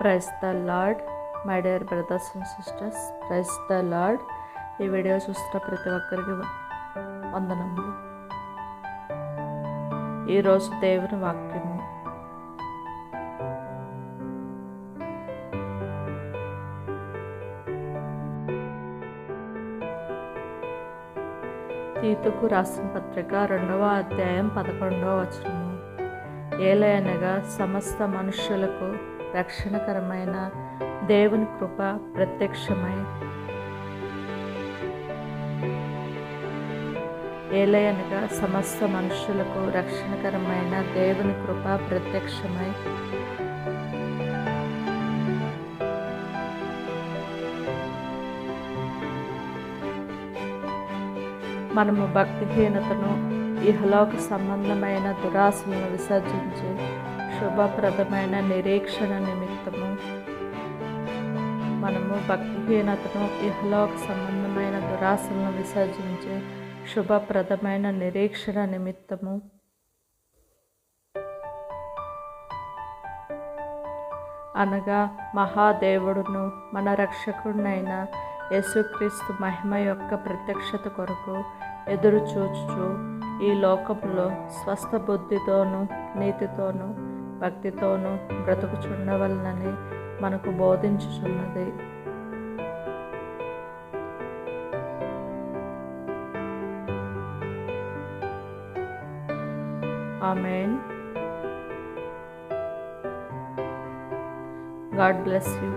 Praise the Lord my dear brothers and sisters praise the Lord. ఈ video చూస్తున్న ప్రతి ఒక్కరికి వందనములు. ఈరోజు దేవుని వాక్యము. తీతుకు రాసిన పత్రిక రెండవ అధ్యాయం పదకొండవ వచనము. ఏలయనగా సమస్త మనుష్యులకు రక్షణకరమైన దేవుని కృప ప్రత్యక్షమై. ఏలయనగా సమస్త మనుషులకు రక్షణకరమైన దేవుని కృప ప్రత్యక్షమై. మనము భక్తిహీనతను ఇహలోక సంబంధమైన దురాశలను విసర్జించి శుభప్రదమైన నిరీక్షణ నిమిత్తము. మనము భక్తిహీనతను ఇహలోక సంబంధమైన దురాశలను విసర్జించి శుభప్రదమైన నిరీక్షణ నిమిత్తము. అనగా మహాదేవుడును మన రక్షకుడినైన యేసుక్రీస్తు మహిమ యొక్క ప్రత్యక్షత కొరకు ఎదురు చూచుచు ఈ లోకంలో స్వస్థ బుద్ధితోనూ నీతితోనూ భక్తితోనూ బ్రతుకుచుండవలనని మనకు బోధించుచున్నది amen God bless you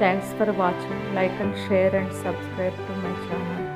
Thanks for watching. Like and share and subscribe to my channel.